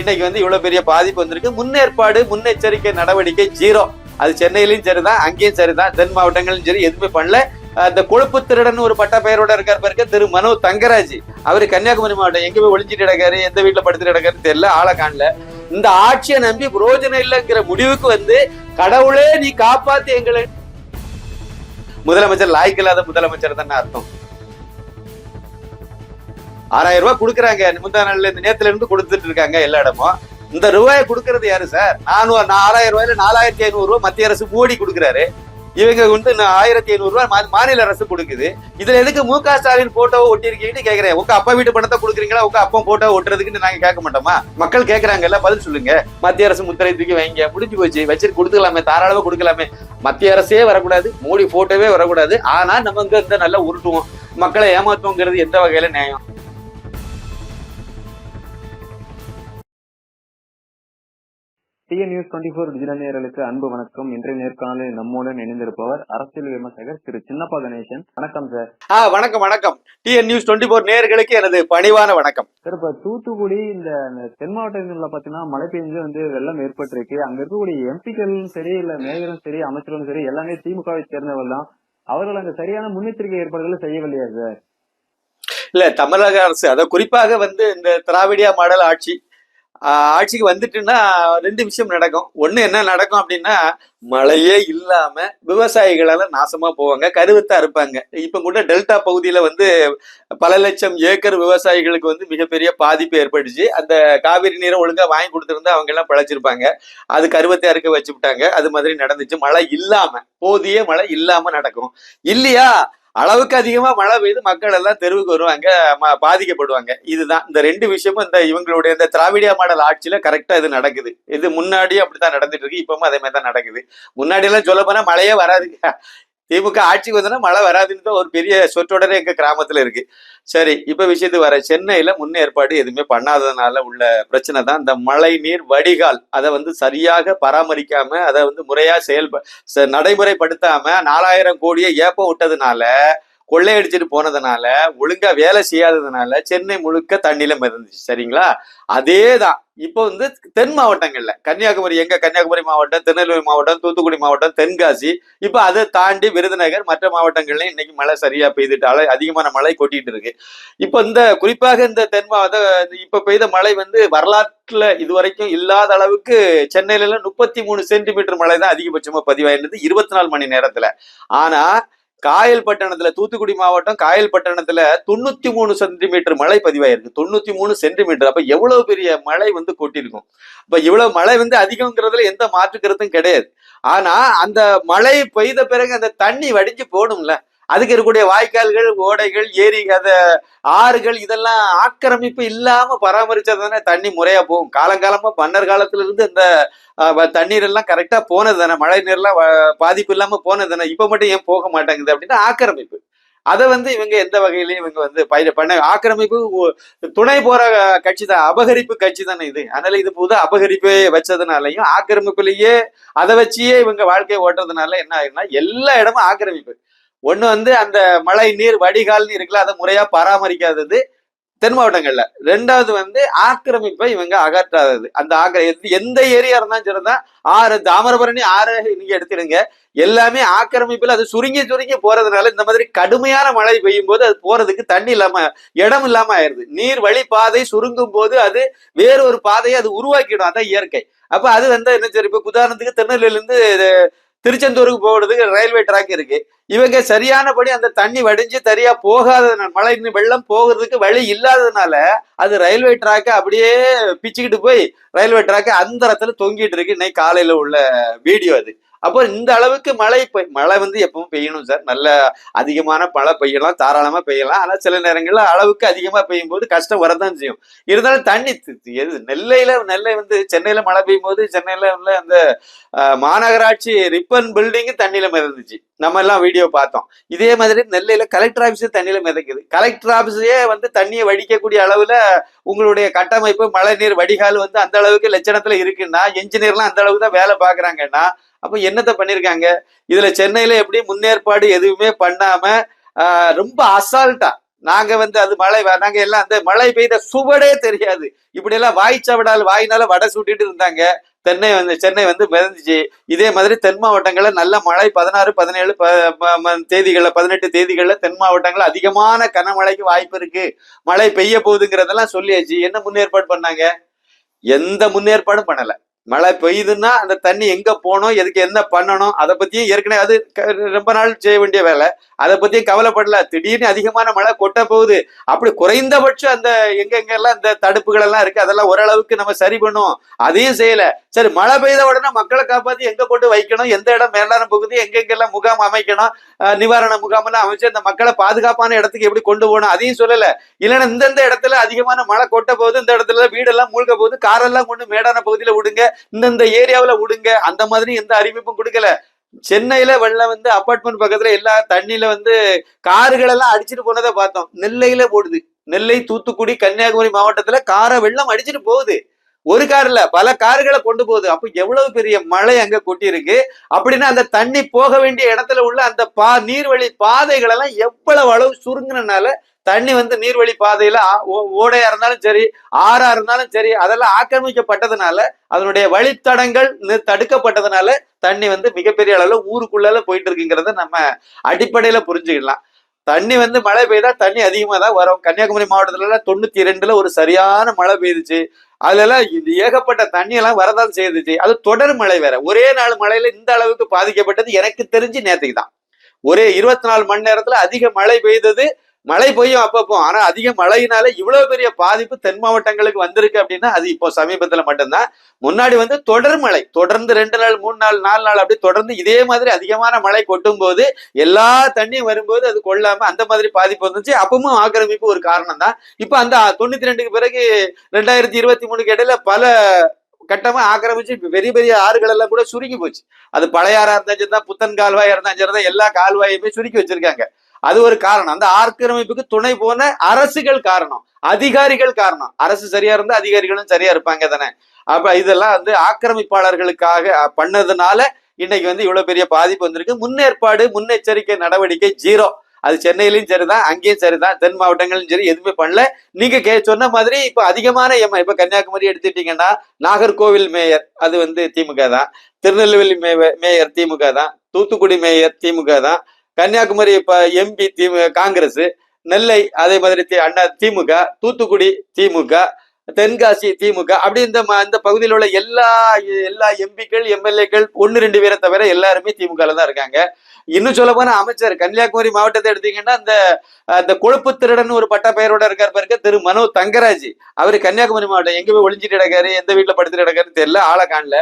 இன்னைக்கு வந்து இவ்வளவு பெரிய பாதிப்பு வந்திருக்கு. முன்னேற்பாடு முன்னெச்சரிக்கை நடவடிக்கை ஜீரோ. அது சென்னையிலயும் சரிதான் அங்கேயும் சரிதான் தென் மாவட்டங்களும் சரி எதுவுமே பண்ணல. அந்த கொழுப்பு திருடன் ஒரு பட்ட பெயரோட இருக்கார் பாருங்க திரு மனோ தங்கராஜ். அவரு கன்னியாகுமரி மாவட்டம் எங்க போய் ஒளிஞ்சிட்டு கிடக்காரு எந்த வீட்டுல படுத்துட்டு கிடக்காரு தெரியல ஆளை காணல. இந்த ஆட்சியை நம்பி புரோஜனம் இல்லைங்கிற முடிவுக்கு வந்து கடவுளே நீ காப்பாத்து எங்களை. முதலமைச்சர் லாய்க்கில்லாத முதலமைச்சர் தானே அர்த்தம். ஆறாயிரம் ரூபாய் கொடுக்குறாங்க. முந்தா நாள்ல இருந்து நேத்துல இருந்து கொடுத்துட்டு இருக்காங்க எல்லா இடமும். இந்த ரூபாயை கொடுக்கறது யாரு சார்? நானூறு ஆறாயிரம் ரூபாயில நாலாயிரத்தி ஐநூறு ரூபாய் மத்திய அரசு மோடி கொடுக்குறாரு. இவங்க வந்து நான் ஆயிரத்தி ஐநூறு ரூபாய் மா- மாநில அரசு கொடுக்குது. இதுல எதுக்கு மு க ஸ்டாலின் போட்டோவை ஒட்டிருக்கீங்கன்னு கேக்குறேன். உங்க அப்பா வீட்டு பணத்தை கொடுக்குறீங்களா? உங்க அப்பா போட்டோ ஒட்டுறதுக்குன்னு நாங்க கேட்க மாட்டோமா? மக்கள் கேக்குறாங்கல்ல பதில் சொல்லுங்க. மத்திய அரசு முத்திரை தூக்கி வைங்க. முடிஞ்சு போச்சு. வச்சு கொடுத்துக்கலாமே. தாராளமா கொடுக்கலாமே. மத்திய அரசே வரக்கூடாது. மோடி போட்டோவே வரக்கூடாது. ஆனா நம்ம இங்க இந்த நல்லா உருட்டுவோம். மக்களை ஏமாத்துவோங்கிறது எந்த வகையில நியாயம்? TN news twenty four digital அன்பு வணக்கம். இன்றைய நேர்காணலில் நம்முடன் இணைந்திருப்பவர் அரசியல் விமர்சகர் திரு சின்னப்பா கணேசன். வணக்கம் சார் ஆ வணக்கம் வணக்கம். டிஎன் நியூஸ் டுவெண்ட்டி ஃபோர் நேயர்களுக்கு எனது பணிவான வணக்கம். சார் இப்ப தூத்துக்குடி இந்த தென் மாவட்டங்கள்ல பாத்தீங்கன்னா மழை பெஞ்சு வந்து வெள்ளம் ஏற்பட்டிருக்கு. அங்க இருக்கக்கூடிய எம்பிக்களும் சரி இல்ல மேயரும் சரி அமைச்சர்களும் சரி எல்லாமே திமுகவை சேர்ந்தவர்கள் தான். அவர்கள் அங்க சரியான முன்னெச்சரிக்கை ஏற்பாடுகளை செய்யவில்லையா சார் இல்ல தமிழக அரசு அதை குறிப்பாக வந்து இந்த திராவிடியா மாடல் ஆட்சி ஆட்சிக்கு வந்துட்டுன்னா ரெண்டு விஷயம் நடக்கும். ஒன்று என்ன நடக்கும் அப்படின்னா மழையே இல்லாம விவசாயிகளெல்லாம் நாசமா போவாங்க கருவத்தா இருப்பாங்க. இப்ப கூட டெல்டா பகுதியில வந்து பல லட்சம் ஏக்கர் விவசாயிகளுக்கு வந்து மிகப்பெரிய பாதிப்பு ஏற்பட்டுச்சு. அந்த காவிரி நீரை ஒழுங்கா வாங்கி கொடுத்துருந்தா அவங்க எல்லாம் பிழைச்சிருப்பாங்க. அது கருவத்தை அறுக்க வச்சு விட்டாங்க. அது மாதிரி நடந்துச்சு. மழை இல்லாம போதிய மழை இல்லாம நடக்கும். இல்லையா? அளவுக்கு அதிகமா மழை பெய்து மக்கள் எல்லாம் தெருவுக்கு வருவாங்க பாதிக்கப்படுவாங்க. இதுதான். இந்த ரெண்டு விஷயமும் இந்த இவங்களுடைய இந்த திராவிடியா மாடல் ஆட்சியில கரெக்டா இது நடக்குது. இது முன்னாடியும் அப்படித்தான் நடந்துட்டு இருக்கு இப்பவும் அதே மாதிரி தான் நடக்குது. முன்னாடி எல்லாம் சொல்ல போனா மழையே வராதுங்க. திமுக ஆட்சிக்கு வந்தோன்னா மழை வராதுன்னு தான் ஒரு பெரிய சொற்றொடரே எங்க கிராமத்துல இருக்கு. சரி இப்ப விஷயத்துக்கு வர சென்னையில முன்னேற்பாடு எதுவுமே பண்ணாததுனால உள்ள பிரச்சனை தான் இந்த மழை நீர் வடிகால். அதை வந்து சரியாக பராமரிக்காம அதை வந்து முறையா செயல்ப ச- நடைமுறைப்படுத்தாம நாலாயிரம் கோடியை ஏப்ப விட்டதுனால கொள்ளையடிச்சிட்டு போனதுனால ஒழுங்கா வேலை செய்யாததுனால சென்னை முழுக்க தண்ணியில மிதந்துச்சு. சரிங்களா? அதே தான் இப்போ வந்து தென் மாவட்டங்கள்ல. கன்னியாகுமரி எங்க? கன்னியாகுமரி மாவட்டம் திருநெல்வேலி மாவட்டம் தூத்துக்குடி மாவட்டம் தென்காசி. இப்போ அதை தாண்டி விருதுநகர் மற்ற மாவட்டங்கள்லயும் இன்னைக்கு மழை சரியா பெய்துட்டால அதிகமான மழை கொட்டிட்டு இருக்கு. இப்போ இந்த குறிப்பாக இந்த தென் மாவட்ட இப்ப பெய்த மழை வந்து வரலாற்றுல இதுவரைக்கும் இல்லாத அளவுக்கு சென்னையில முப்பத்தி மூணு சென்டிமீட்டர் மழை தான் அதிகபட்சமா பதிவாயிருந்தது இருபத்தி நாலு மணி நேரத்துல. ஆனா காயல்பட்டணத்துல தூத்துக்குடி மாவட்டம் காயல்பட்டணத்துல தொண்ணூத்தி மூணு சென்டிமீட்டர் மழை பதிவாயிருக்கு. தொண்ணூத்தி மூணு சென்டிமீட்டர். அப்ப எவ்வளவு பெரிய மழை வந்து கொட்டிருக்கும் அப்ப இவ்வளவு மழை வந்து அதிகங்கிறதுல எந்த மாற்று கருத்தும் கிடையாது. ஆனா அந்த மழை பெய்த பிறகு அந்த தண்ணி வடிஞ்சு போடும்ல. அதுக்கு இருக்கக்கூடிய வாய்க்கால்கள் ஓடைகள் ஏரி அந்த ஆறுகள் இதெல்லாம் ஆக்கிரமிப்பு இல்லாம பராமரிச்சதானே தண்ணி முறையா போகும். காலங்காலமா மன்னர் காலத்துல இருந்து இந்த தண்ணீர் எல்லாம் கரெக்டா போனது தானே மழை நீர்லாம் பாதிப்பு இல்லாம போனது தானே இப்ப மட்டும் ஏன் போக மாட்டேங்குது அப்படின்னா ஆக்கிரமிப்பு. அதை வந்து இவங்க எந்த வகையிலையும் இவங்க வந்து பயிர பண்ண ஆக்கிரமிப்பு துணை போற கட்சி தான் அபகரிப்பு கட்சி தானே இது. அதனால இது புது அபகரிப்பே வச்சதுனாலையும் ஆக்கிரமிப்புலயே அதை வச்சியே இவங்க வாழ்க்கையை ஓட்டுறதுனால என்ன ஆகுதுன்னா எல்லா இடமும் ஆக்கிரமிப்பு. ஒண்ணு வந்து அந்த மழை நீர் வடிகால்னு இருக்குல்ல அதை முறையா பராமரிக்காதது தென் மாவட்டங்கள்ல. ரெண்டாவது வந்து ஆக்கிரமிப்பை இவங்க அகற்றாதது. அந்த ஆக்கிர எந்த- ஏரியா இருந்தாலும் சரிதான். ஆறு தாமிரபரணி ஆறு நீங்க எடுத்துடுங்க. எல்லாமே ஆக்கிரமிப்புல அது சுருங்கி சுருங்கி போறதுனால இந்த மாதிரி கடுமையான மழை பெய்யும் போது அது போறதுக்கு தண்ணி இல்லாம இடம் இல்லாம ஆயிருது. நீர் வழி பாதை சுருங்கும் போது அது வேறொரு பாதையை அது உருவாக்கிடும். அதான் இயற்கை. அப்ப அது வந்து என்ன சரி இப்ப உதாரணத்துக்கு திருநெல்வேலியில இருந்து திருச்செந்தூருக்கு போகிறதுக்கு ரயில்வே ட்ராக் இருக்கு. இவங்க சரியானபடி அந்த தண்ணி வடிஞ்சு சரியா போகாததுனால மழை வெள்ளம் போகிறதுக்கு வழி இல்லாததுனால அது ரயில்வே ட்ராக்கை அப்படியே பிச்சுக்கிட்டு போய் ரயில்வே ட்ராக்கை அந்த இடத்துல தொங்கிட்டு இருக்கு. இன்னைக்கு காலையில உள்ள வீடியோ அது. அப்போ இந்த அளவுக்கு மழை பெய் மழை வந்து எப்பவும் பெய்யணும் சார். நல்ல அதிகமான மழை பெய்யலாம் தாராளமாக பெய்யலாம். ஆனால் சில நேரங்களில் அளவுக்கு அதிகமாக பெய்யும் போது கஷ்டம் வரதான் செய்யும். இருந்தாலும் தண்ணி எது நெல்லையில நெல்லை வந்து சென்னையில் மழை பெய்யும் போது சென்னையில் உள்ள அந்த மாநகராட்சி ரிப்பன் பில்டிங்கு தண்ணியில மிதந்துச்சு. நம்ம எல்லாம் வீடியோ பார்த்தோம். இதே மாதிரி நெல்லையில் கலெக்டர் ஆஃபீஸு தண்ணியில மிதக்குது. கலெக்டர் ஆஃபீஸே வந்து தண்ணியை வடிக்கக்கூடிய அளவில் உங்களுடைய கட்டமைப்பு மழை நீர் வடிகால் வந்து அந்த அளவுக்கு லட்சணத்தில் இருக்குன்னா என்ஜினியர்லாம் அந்த அளவுக்கு தான் வேலை பார்க்குறாங்கன்னா அப்போ என்னத்தை பண்ணியிருக்காங்க இதுல சென்னையில எப்படி முன்னேற்பாடு எதுவுமே பண்ணாம ரொம்ப அசால்ட்டா நாங்க வந்து அது மழை நாங்கள் நாங்க எல்லாம் அந்த மழை பெய்த சுவடே தெரியாது. இப்படி எல்லாம் வாய்ச்சவடால் வாயினால வடை சுட்டிட்டு இருந்தாங்க. தென்னை வந்து சென்னை வந்து மிதந்துச்சு. இதே மாதிரி தென் மாவட்டங்களில் நல்ல மழை பதினாறு பதினேழு ப- ம- பதினெட்டு தேதிகளில் தென் மாவட்டங்களில் அதிகமான கனமழைக்கு வாய்ப்பு இருக்கு. மழை பெய்ய போகுதுங்கிறதெல்லாம் சொல்லியாச்சு. என்ன முன்னேற்பாடு பண்ணாங்க? எந்த முன்னேற்பாடும் பண்ணலை. மழை பெய்யுதுன்னா அந்த தண்ணி எங்க போகணும் எதுக்கு என்ன பண்ணணும் அதை பத்தியும் ஏற்கனவே அது ரொம்ப நாள் செய்ய வேண்டிய வேலை. அதை பத்தியும் கவலைப்படல. திடீர்னு அதிகமான மழை கொட்ட போகுது. அப்படி குறைந்தபட்சம் அந்த எங்கெங்கெல்லாம் அந்த தடுப்புகள் எல்லாம் இருக்கு அதெல்லாம் ஓரளவுக்கு நம்ம சரி பண்ணுவோம். அதையும் செய்யல. சரி மழை பெய்த உடனே மக்களை காப்பாத்தி எங்க கொண்டு வைக்கணும்? எந்த இடம் மேலான பகுதி எங்கெங்கெல்லாம் முகாம் அமைக்கணும்? நிவாரண முகாம் எல்லாம் அமைச்சு அந்த மக்களை பாதுகாப்பான இடத்துக்கு எப்படி கொண்டு போகணும்? அதையும் சொல்லல. இல்லைன்னா இந்தந்த இடத்துல அதிகமான மழை கொட்ட போகுது இந்த இடத்துல வீடெல்லாம் மூழ்க போகுது காரெல்லாம் கொண்டு மேடான பகுதியில விடுங்க இந்தந்த ஏரியாவுல விடுங்க. அந்த மாதிரி எந்த அறிவிப்பும் கொடுக்கல. சென்னையில வெள்ளம் வந்து அபார்ட்மெண்ட் பக்கத்துல எல்லா தண்ணியில வந்து கார்கள் எல்லாம் அடிச்சிட்டு போனதை பார்த்தோம். நெல்லையில போடுது. நெல்லை தூத்துக்குடி கன்னியாகுமரி மாவட்டத்துல காரை வெள்ளம் அடிச்சிட்டு போகுது. ஒரு கார்ல பல கார்களை கொண்டு போகுது. அப்ப எவ்வளவு பெரிய மழை அங்க கொட்டி இருக்கு அப்படின்னா அந்த தண்ணி போக வேண்டிய இடத்துல உள்ள அந்த பா நீர்வழி பாதைகள் எல்லாம் எவ்வளவு அளவு சுருங்கினால தண்ணி வந்து நீர்வழி பாதையில ஓ- ஓடையா இருந்தாலும் சரி ஆறா இருந்தாலும் சரி அதெல்லாம் ஆக்கிரமிக்கப்பட்டதுனால அதனுடைய வழித்தடங்கள் தடுக்கப்பட்டதுனால தண்ணி வந்து மிகப்பெரிய அளவுல ஊருக்குள்ளால போயிட்டு இருக்குங்கிறத நம்ம அடிப்படையில புரிஞ்சுக்கலாம். தண்ணி வந்து மழை பெய்தா தண்ணி அதிகமா தான் வரும். கன்னியாகுமரி மாவட்டத்துல எல்லாம் தொண்ணூத்தி ரெண்டுல ஒரு சரியான மழை பெய்துச்சு. அதுல எல்லாம் இது ஏகப்பட்ட தண்ணி எல்லாம் வரதான் செய்துச்சு. அது தொடர் மழை வேற. ஒரே நாள் மழையில இந்த அளவுக்கு பாதிக்கப்பட்டது எனக்கு தெரிஞ்சு நேற்றுக்கு தான் ஒரே இருபத்தி நாலு மணி நேரத்துல அதிக மழை பெய்தது மழை பெய்யும் அப்பப்போ. ஆனா அதிக மழையினால இவ்வளவு பெரிய பாதிப்பு தென் மாவட்டங்களுக்கு வந்திருக்கு அப்படின்னா அது இப்போ சமீபத்துல மட்டும்தான். முன்னாடி வந்து தொடர் மழை. தொடர்ந்து ரெண்டு நாள் மூணு நாள் நாலு நாள் அப்படி தொடர்ந்து இதே மாதிரி அதிகமான மழை கொட்டும் போது எல்லா தண்ணியும் வரும்போது அது கொள்ளாம அந்த மாதிரி பாதிப்பு வந்துச்சு. அப்பவும் ஆக்கிரமிப்பு ஒரு காரணம் தான் இப்போ அந்த தொண்ணூத்தி ரெண்டுக்கு பிறகு ரெண்டாயிரத்தி இருபத்தி மூணுக்கு இடையில பல கட்டமா ஆக்கிரமிச்சு பெரிய பெரிய ஆறுகள் எல்லாம் கூட சுருங்கி போச்சு. அது பழையாறா இருந்தா சரி தான் புத்தன் கால்வாயா இருந்தா சரி தான் எல்லா கால்வாயுமே சுருக்கி வச்சிருக்காங்க. அது ஒரு காரணம். அந்த ஆக்கிரமிப்புக்கு துணை போன அரசுகள் காரணம். அதிகாரிகள் காரணம். அரசு சரியா இருந்தா அதிகாரிகளும் சரியா இருப்பாங்க தானே. அப்ப இதெல்லாம் வந்து ஆக்கிரமிப்பாளர்களுக்காக பண்ணதுனால இன்னைக்கு வந்து இவ்வளவு பெரிய பாதிப்பு வந்திருக்கு. முன்னேற்பாடு முன்னெச்சரிக்கை நடவடிக்கை ஜீரோ. அது சென்னையிலயும் சரிதான் அங்கேயும் சரிதான் தென் மாவட்டங்களும் சரி எதுவுமே பண்ணல. நீங்க கே சொன்ன மாதிரி இப்ப அதிகமான எம்மா இப்ப கன்னியாகுமரி எடுத்துட்டீங்கன்னா நாகர்கோவில் மேயர் அது வந்து திமுக தான். திருநெல்வேலி மே- மேயர் திமுக தான். தூத்துக்குடி மேயர் திமுக தான். கன்னியாகுமரி இப்ப எம்பி திமுக காங்கிரஸ் நெல்லை அதே மாதிரி தி- அண்ணா திமுக தூத்துக்குடி திமுக தென்காசி திமுக அப்படி இந்த இந்த பகுதியில் உள்ள எல்லா எல்லா எம்பிக்கள் எம்எல்ஏக்கள் ஒன்னு ரெண்டு பேரை தவிர எல்லாருமே திமுக தான் இருக்காங்க. இன்னும் சொல்ல போனா அமைச்சர் கன்னியாகுமரி மாவட்டத்தை எடுத்தீங்கன்னா இந்த அந்த கொழுப்பு திருடன் ஒரு பட்ட பெயரோட இருக்கார் பாருங்க திரு மனோ தங்கராஜ். அவர் கன்னியாகுமரி மாவட்டம் எங்க போய் ஒளிஞ்சிட்டு கிடக்காரு எந்த வீட்டுல படுத்துட்டு கிடக்காருன்னு தெரியல ஆளை காணல.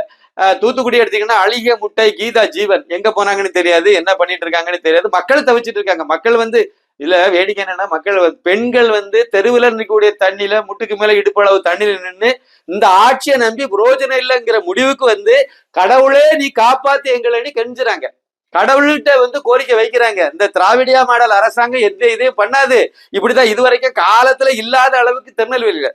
தூத்துக்குடி எடுத்தீங்கன்னா அழிக முட்டை கீதா ஜீவன். எங்க போனாங்கன்னு தெரியாது என்ன பண்ணிட்டு இருக்காங்கன்னு தெரியாது. மக்கள் தவிச்சிட்டு இருக்காங்க. மக்கள் வந்து இல்ல வேடிக்கை என்னன்னா மக்கள் பெண்கள் வந்து தெருவில் நிற்கக்கூடிய தண்ணியில முட்டுக்கு மேல இடுப்பளவு தண்ணியில நின்று இந்த ஆட்சியை நம்பி புரோஜனம் இல்லைங்கிற முடிவுக்கு வந்து கடவுளே நீ காப்பாத்தி எங்களை கெஞ்சுறாங்க. கடவுள்கிட்ட வந்து கோரிக்கை வைக்கிறாங்க. இந்த திராவிடியா மாடல் அரசாங்கம் எந்த இதையும் பண்ணாது. இப்படிதான் இதுவரைக்கும் காலத்துல இல்லாத அளவுக்கு திருநெல்வேலியில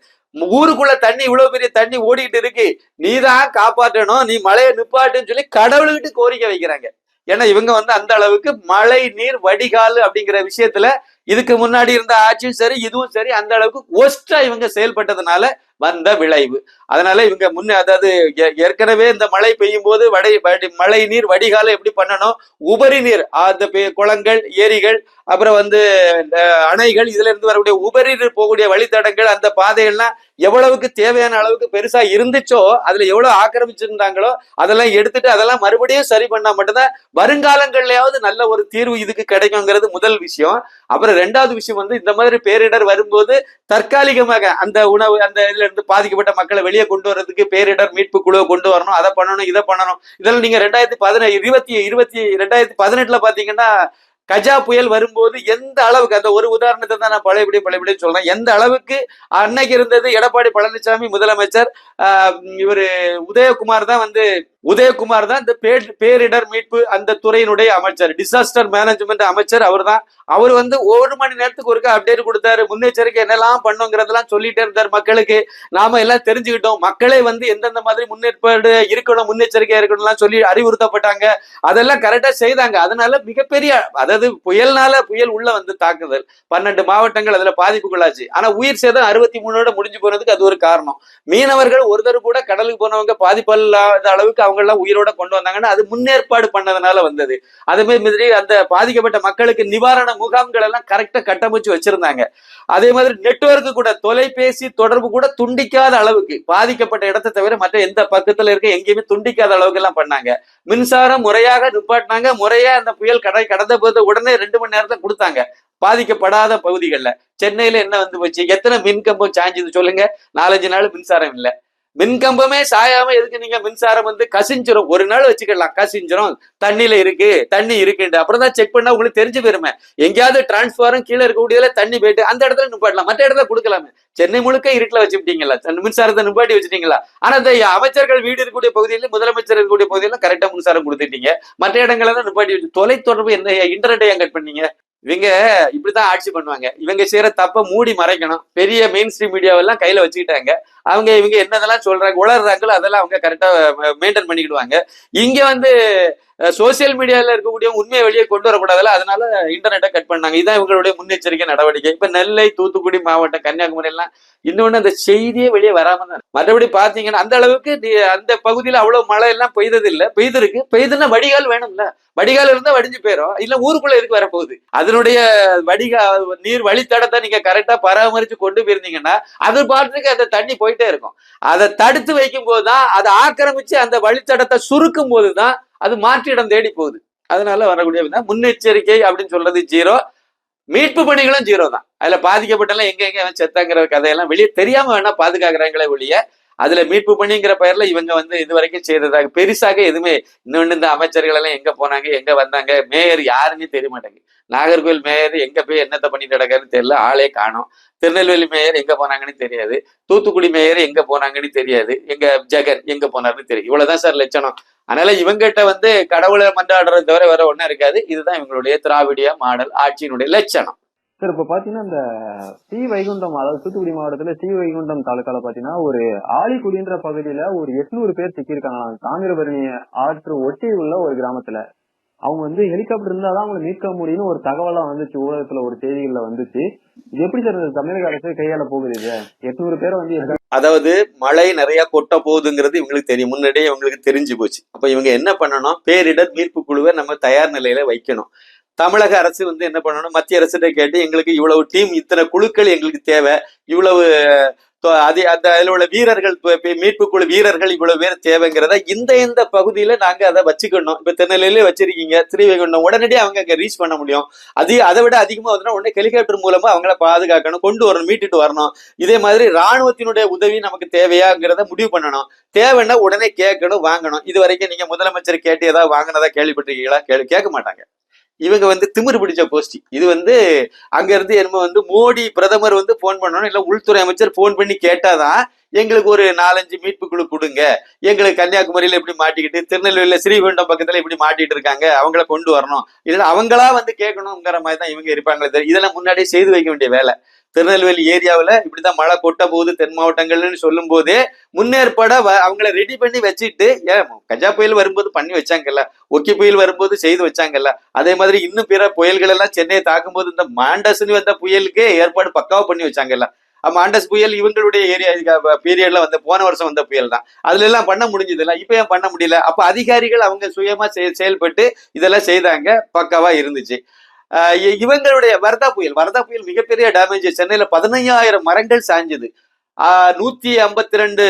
ஊருக்குள்ள தண்ணி இவ்வளவு பெரிய தண்ணி ஓடிக்கிட்டு இருக்கு. நீ தான் காப்பாற்றணும் நீ மழையை நிப்பாட்டுன்னு சொல்லி கடவுள்கிட்ட கோரிக்கை வைக்கிறாங்க. ஏன்னா இவங்க வந்து அந்த அளவுக்கு மழை நீர் வடிகால் அப்படிங்கிற விஷயத்துல இதுக்கு முன்னாடி இருந்த ஆட்சியும் சரி இதுவும் சரி அந்த அளவுக்கு ஒஸ்டா இவங்க செயல்பட்டதுனால வந்த விளைவு. அதனால இவங்க முன்ன அதாவது ஏ- ஏற்கனவே இந்த மழை பெய்யும் போது வடை வடி- மழை நீர் வடிகால எப்படி பண்ணணும்? உபரி நீர் அந்த குளங்கள் ஏரிகள் அப்புறம் வந்து அணைகள் இதுல இருந்து வரக்கூடிய உபரி நீர் போகக்கூடிய வழித்தடங்கள் அந்த பாதைகள்லாம் எவ்வளவுக்கு தேவையான அளவுக்கு பெருசா இருந்துச்சோ அதுல எவ்வளவு ஆக்கிரமிச்சிருந்தாங்களோ அதெல்லாம் எடுத்துட்டு அதெல்லாம் மறுபடியும் சரி பண்ணா மட்டும்தான் வருங்காலங்கள்லயாவது நல்ல ஒரு தீர்வு இதுக்கு கிடைக்குங்கிறது முதல் விஷயம். அப்புறம் ரெண்டாவது விஷயம் வந்து இந்த மாதிரி பேரிடர் வரும்போது தற்காலிகமாக அந்த உணவு அந்த இதுல இருந்து பாதிக்கப்பட்ட மக்களை வெளியே கொண்டு வர்றதுக்கு பேரிடர் மீட்பு குழுவை கொண்டு வரணும் அதை பண்ணணும் இதை பண்ணணும். இதெல்லாம் நீங்க ரெண்டாயிரத்தி பதினேழு இருபத்தி இருபத்தி ரெண்டாயிரத்தி பதினெட்டுல பாத்தீங்கன்னா கஜா புயல் வரும்போது எந்த அளவுக்கு அந்த ஒரு உதாரணத்தை தான் நான் பழையபடி பழையபடின்னு சொல்றேன். எந்த அளவுக்கு அன்னைக்கு இருந்தது எடப்பாடி பழனிசாமி முதலமைச்சர் இவர் உதயகுமார் தான் வந்து உதயகுமார் தான் இந்த பேர் பேரிடர் மீட்பு அந்த துறையினுடைய அமைச்சர் டிசாஸ்டர் மேனேஜ்மெண்ட் அமைச்சர் அவர் தான் அவர் வந்து ஒரு மணி நேரத்துக்கு ஒருக்கா அப்டேட் கொடுத்தாரு. முன்னெச்சரிக்கை என்னெல்லாம் பண்ணுங்கிறதெல்லாம் சொல்லிட்டே இருந்தார் மக்களுக்கு. நாம எல்லாம் தெரிஞ்சுக்கிட்டோம். மக்களே வந்து எந்தெந்த மாதிரி முன்னேற்பாடு இருக்கணும் முன்னெச்சரிக்கையா இருக்கணும்லாம் சொல்லி அறிவுறுத்தப்பட்டாங்க. அதெல்லாம் கரெக்டா செய்தாங்க. அதனால மிகப்பெரிய அதாவது புயல்னால புயல் உள்ள வந்து தாக்குதல். பன்னெண்டு மாவட்டங்கள் அதுல பாதிப்புக்குள்ளாச்சு. ஆனா உயிர் சேதம் அறுபத்தி மூணோட முடிஞ்சு போனதுக்கு அது ஒரு காரணம். மீனவர்கள் ஒருத்தர் கூட கடலுக்கு போனவங்க பாதிப்பில்லாத அளவுக்கு அவங்க எல்லாம் உயிரோட கொண்டு வந்தாங்கன்னா அது முன்னேற்பாடு பண்ணதுனால வந்தது. அதே மாதிரி அந்த பாதிக்கப்பட்ட மக்களுக்கு நிவாரண முகாம்கள் எல்லாம் கரெக்டா கட்டமைச்சு வச்சிருந்தாங்க. அதே மாதிரி நெட்வொர்க்கு கூட தொலைபேசி தொடர்பு கூட துண்டிக்காத அளவுக்கு பாதிக்கப்பட்ட இடத்தை தவிர மற்ற எந்த பக்கத்துல இருக்க எங்கேயுமே துண்டிக்காத அளவுக்கு எல்லாம் பண்ணாங்க. மின்சாரம் முறையாக நிப்பாட்டினாங்க. முறையா அந்த புயல் கடை கடந்த போது உடனே ரெண்டு மணி நேரத்தை கொடுத்தாங்க. பாதிக்கப்படாத பகுதிகள்ல. சென்னையில என்ன வந்து போச்சு? எத்தனை மின்கம்பம் சாஞ்சுது சொல்லுங்க. நாலஞ்சு நாள் மின்சாரம் இல்ல. மின்கம்பமே சாயாம எதுக்கு நீங்க மின்சாரம் வந்து கசிஞ்சிரும். ஒரு நாள் வச்சுக்கலாம். கசிஞ்சிரும். தண்ணியில இருக்கு. தண்ணி இருக்குண்டு அப்புறம் தான் செக் பண்ணா உங்களுக்கு தெரிஞ்சு போயிருமே. எங்கேயாவது டிரான்ஸ்ஃபாரம் கீழே இருக்கக்கூடியதுல தண்ணி போயிட்டு அந்த இடத்துல நிப்பாட்டலாம். மற்ற இடத்துல கொடுக்கலாமே. சென்னை முழுக்க இருட்டில் வச்சுட்டீங்களா மின்சாரத்தை நிப்பாட்டி வச்சுட்டீங்களா? ஆனா இந்த அமைச்சர்கள் வீடு இருக்கக்கூடிய பகுதியில முதலமைச்சர் இருக்கக்கூடிய பகுதியில கரெக்டா மின்சாரம் கொடுத்துட்டீங்க. மற்ற இடங்களெல்லாம் நிப்பாட்டி வச்சு தொலைத்தொடர்பு என்ன? இன்டர்நெட்டை ஏன் கட் பண்ணீங்க. இவங்க இப்படிதான் ஆட்சி பண்ணுவாங்க. இவங்க செய்யற தப்ப மூடி மறைக்கணும். பெரிய மெயின் ஸ்ட்ரீம் மீடியாவெல்லாம் கையில வச்சுக்கிட்டாங்க. அவங்க இவங்க என்னதெல்லாம் சொல்றாங்க உளர்றாங்களோ அதெல்லாம் அவங்க கரெக்டா மெயின்டைன் பண்ணிக்கிடுவாங்க. இங்க வந்து சோசியல் மீடியாவில் இருக்கக்கூடிய உண்மையை வெளியே கொண்டு வரக்கூடாதுல அதனால இன்டர்நெட்டை கட் பண்ணாங்க இதான் இவங்களுடைய முன்னெச்சரிக்கை நடவடிக்கை. இப்ப நெல்லை தூத்துக்குடி மாவட்டம் கன்னியாகுமரி எல்லாம் இன்னொன்னு அந்த செய்தியே வெளியே வராம தான் மற்றபடி பாத்தீங்கன்னா அந்த அளவுக்கு நீ அந்த பகுதியில் அவ்வளவு மழை எல்லாம் பெய்தது இல்ல பெய்திருக்கு. பெய்துன்னா வடிகால் வேணும்ல. வடிகால் இருந்தா வடிஞ்சு போயிடும் இல்ல ஊருக்குள்ள இருக்கு வரப்போகுது? அதனுடைய வடிகா நீர் வழித்தடத்தை நீங்க கரெக்டா பராமரிச்சு கொண்டு போயிருந்தீங்கன்னா அது பாட்டுக்கு அந்த தண்ணி போயிட்டே இருக்கும். அதை தடுத்து வைக்கும் போதுதான் அதை ஆக்கிரமிச்சு அந்த வழித்தடத்தை சுருக்கும் போதுதான் அது மாற்று இடம் தேடி போகுது. அதனால வரக்கூடிய முன்னெச்சரிக்கை அப்படின்னு சொல்றது ஜீரோ மீட்பு பணிகளும் ஜீரோ தான். அதுல பாதிக்கப்பட்டெல்லாம் எங்க எங்க அவன் செத்தாங்கிற கதையெல்லாம் வெளியே தெரியாம வேணா பாதுகாக்கிறாங்களே ஒழிய அதுல மீட்பு பணிங்கிற பெயர்ல இவங்க வந்து இது வரைக்கும் செய்ததாக பெருசாக எதுவுமே இன்னொன்னு இந்த அமைச்சர்கள் எல்லாம் எங்க போனாங்க எங்க வந்தாங்க மேயர் யாருன்னு தெரிய மாட்டாங்க நாகர்கோவில் மேயர் எங்க போய் என்னத்தை பண்ணிட்டு நடக்காருன்னு தெரியல ஆளே காணும். திருநெல்வேலி மேயர் எங்க போனாங்கன்னு தெரியாது. தூத்துக்குடி மேயர் எங்க போனாங்கன்னு தெரியாது. எங்க ஜெகன் எங்க போனாருன்னு தெரியும் இவ்வளவுதான் சார் லட்சணம். அதனால இவங்கிட்ட வந்து கடவுளை மன்றாடுறது தவிர வேற ஒன்றும் இருக்காது. இதுதான் இவங்களுடைய திராவிடிய மாடல் ஆட்சியினுடைய லட்சணம். சார் இப்ப பாத்தீங்கன்னா இந்த ஸ்ரீ வைகுண்டம் அதாவது தூத்துக்குடி மாவட்டத்துல ஸ்ரீ வைகுண்டம் தாலுக்கால பாத்தீங்கன்னா ஒரு ஆலிக்குடின்ற பகுதியில ஒரு எட்நூறு பேர் சிக்கியிருக்காங்களாம். தாமிரபரணி ஆற்று ஒட்டி உள்ள ஒரு கிராமத்துல. அவங்க வந்து ஹெலிகாப்டர் இருந்தாதான் அவங்களை மீட்க முடியும்னு ஒரு தகவலா வந்துச்சு ஊடகத்துல ஒரு செய்திகள்ல வந்துச்சு. இது எப்படி சார் தமிழக அரசு கையால போகுது இது? எட்நூறு பேரை வந்து அதாவது மழை நிறைய கொட்ட போகுதுங்கிறது இவங்களுக்கு தெரியும். முன்னாடியே இவங்களுக்கு தெரிஞ்சு போச்சு. அப்ப இவங்க என்ன பண்ணணும்? பேரிடர் மீட்பு குழுவை நம்ம தயார் நிலையில வைக்கணும். தமிழக அரசு வந்து என்ன பண்ணணும்? மத்திய அரசுகிட்ட கேட்டு எங்களுக்கு இவ்வளவு டீம் இத்தனை குழுக்கள் எங்களுக்கு தேவை. இவ்வளவு அது அந்த அதில் உள்ள வீரர்கள் மீட்பு குழு வீரர்கள் இவ்வளவு பேர் தேவைங்கிறத இந்த இந்த பகுதியில நாங்க அதை வச்சுக்கணும். இப்ப திருநெல்வேலியிலே வச்சிருக்கீங்க திருவைகுண்டம் உடனடியே அவங்க அங்க ரீச் பண்ண முடியும். அது அதை விட அதிகமா வந்து உடனே ஹெலிகாப்டர் மூலமா அவங்கள பாதுகாக்கணும் கொண்டு வரணும் மீட்டுட்டு வரணும். இதே மாதிரி ராணுவத்தினுடைய உதவி நமக்கு தேவையாங்கிறத முடிவு பண்ணணும். தேவைன்னா உடனே கேட்கணும் வாங்கணும். இது வரைக்கும் நீங்க முதலமைச்சர் கேட்டு ஏதாவது வாங்கினதா கேள்விப்பட்டிருக்கீங்களா? கேள்வி கேட்க மாட்டாங்க. இவங்க வந்து திமிரு பிடிச்ச கோஷ்டி. இது வந்து அங்க இருந்து என்னமோ வந்து மோடி பிரதமர் வந்து போன் பண்ணணும் இல்ல உள்துறை அமைச்சர் போன் பண்ணி கேட்டாதான் எங்களுக்கு ஒரு நாலஞ்சு மீட்பு குழு கொடுங்க. எங்களுக்கு கன்னியாகுமரியில இப்படி மாட்டிக்கிட்டு திருநெல்வேலியில ஸ்ரீவைகுண்டம் பக்கத்துல இப்படி மாட்டிட்டு இருக்காங்க அவங்கள கொண்டு வரணும். இல்லைன்னா அவங்களா வந்து கேட்கணுங்கிற மாதிரி தான் இவங்க இருப்பாங்களே தெரியும் இதெல்லாம் முன்னாடியே செய்து வைக்க வேண்டிய வேலை. திருநெல்வேலி ஏரியாவில் இப்படிதான் மழை கொட்ட போகுது தென் மாவட்டங்கள்னு சொல்லும் போதே முன்னேற்பாட வ- அவங்கள ரெடி பண்ணி வச்சுட்டு ஏன் கஜா புயல் வரும்போது பண்ணி வச்சாங்கல்ல? ஒக்கி புயல் வரும்போது செய்து வச்சாங்கல்ல? அதே மாதிரி இன்னும் பிற புயல்கள் எல்லாம் சென்னையை தாக்கும்போது இந்த மாண்டஸ்னு வந்த புயலுக்கே ஏற்பாடு பக்காவா பண்ணி வச்சாங்கல்ல? மாண்டஸ் புயல் இவங்களுடைய ஏரியா பீரியட்ல வந்த போன வருஷம் வந்த புயல் தான். அதுல எல்லாம் பண்ண முடிஞ்சது இல்ல இப்ப ஏன் பண்ண முடியல? அப்ப அதிகாரிகள் அவங்க சுயமா செயல்பட்டு இதெல்லாம் செய்தாங்க பக்காவா இருந்துச்சு. இவங்களுடைய வரதா புயல் வரதா புயல் மிகப்பெரிய டேமேஜ் சென்னையில பதினையாயிரம் மரங்கள் சாய்ஞ்சது. நூத்தி ஐம்பத்தி ரெண்டு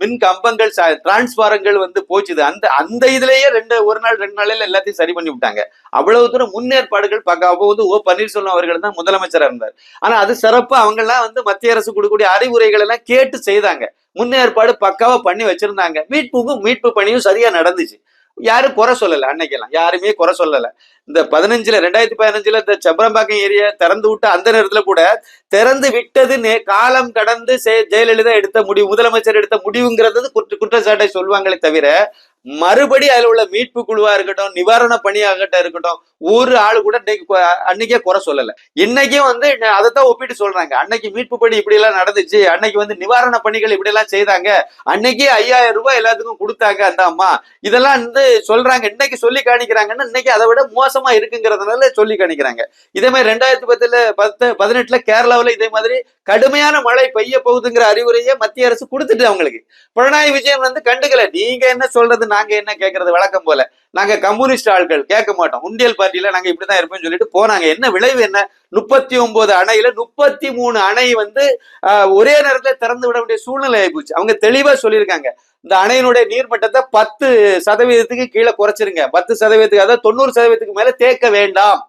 மின் கம்பங்கள் டிரான்ஸ்பாரங்கள் வந்து போச்சுது. அந்த அந்த இதுலயே ரெண்டு ஒரு நாள் ரெண்டு நாளையில எல்லாத்தையும் சரி பண்ணி விட்டாங்க. அவ்வளவு தூரம் முன்னேற்பாடுகள் பார்க்க அப்போ வந்து ஓ பன்னீர்செல்வம் அவர்கள் தான் முதலமைச்சராக இருந்தார். ஆனா அது சிறப்பா. அவங்க எல்லாம் வந்து மத்திய அரசு கொடுக்கக்கூடிய அறிவுரைகள் எல்லாம் கேட்டு செய்தாங்க. முன்னேற்பாடு பக்காவா பண்ணி வச்சிருந்தாங்க. மீட்புக்கும் மீட்பு பணியும் சரியா நடந்துச்சு. யாரும் குறை சொல்லல அன்னைக்கெல்லாம். யாருமே குறை சொல்லலை. இந்த பதினஞ்சுல ரெண்டாயிரத்தி பதினஞ்சுல இந்த செம்பரம்பாக்கம் ஏரியா திறந்து விட்ட அந்த நேரத்துல கூட திறந்து விட்டது நே- காலம் கடந்து ஜெயலலிதா எடுத்த முடிவு முதலமைச்சர் எடுத்த முடிவுங்கிறது குற்ற குற்றச்சாட்டை சொல்லுவாங்களே தவிர மறுபடி அதுல உள்ள மீட்பு குழுவா இருக்கட்டும் நிவாரண பணியாகட்ட இருக்கட்டும் ஒரு ஆளு கூட இன்னைக்கு அன்னைக்கே குறை சொல்லல. இன்னைக்கும் வந்து அதைத்தான் ஒப்பிட்டு சொல்றாங்க. அன்னைக்கு மீட்பு பணி இப்படி எல்லாம் நடந்துச்சு அன்னைக்கு வந்து நிவாரண பணிகள் இப்படி எல்லாம் செய்தாங்க அன்னைக்கே ஐயாயிரம் ரூபாய் எல்லாத்துக்கும் கொடுத்தாங்க அந்த அம்மா. இதெல்லாம் வந்து சொல்றாங்க இன்னைக்கு சொல்லி காணிக்கிறாங்கன்னா இன்னைக்கு அதை விட மோசமா இருக்குங்கிறதுனால சொல்லி காணிக்கிறாங்க. இதே மாதிரி ரெண்டாயிரத்தி பத்துல பத்து பதினெட்டுல கேரளாவுல இதே மாதிரி கடுமையான மழை பெய்ய போகுதுங்கிற அறிவுரையை மத்திய அரசு கொடுத்துட்டு அவங்களுக்கு. பினராயி விஜயன் வந்து கண்டுக்கல நீங்க என்ன சொல்றது நாங்க என்ன கேட்கறது வழக்கம் போல. நாங்க கம்யூனிஸ்ட் ஆட்கள் கேட்க மாட்டோம். உண்டியல் பார்ட்டியில நாங்க இப்படிதான் இருப்போம்னு சொல்லிட்டு போனாங்க. என்ன விளைவு என்ன? முப்பத்தி ஒன்பது அணையில முப்பத்தி மூணு அணை வந்து ஒரே நேரத்துல திறந்து விட வேண்டிய சூழ்நிலை ஆயிப்போச்சு. அவங்க தெளிவா சொல்லியிருக்காங்க. இந்த அணையினுடைய நீர்மட்டத்தை பத்து சதவீதத்துக்கு கீழே குறைச்சிருங்க. பத்து சதவீதத்துக்கு அதாவது தொண்ணூறு சதவீதத்துக்கு மேல தேக்க வேண்டாம்.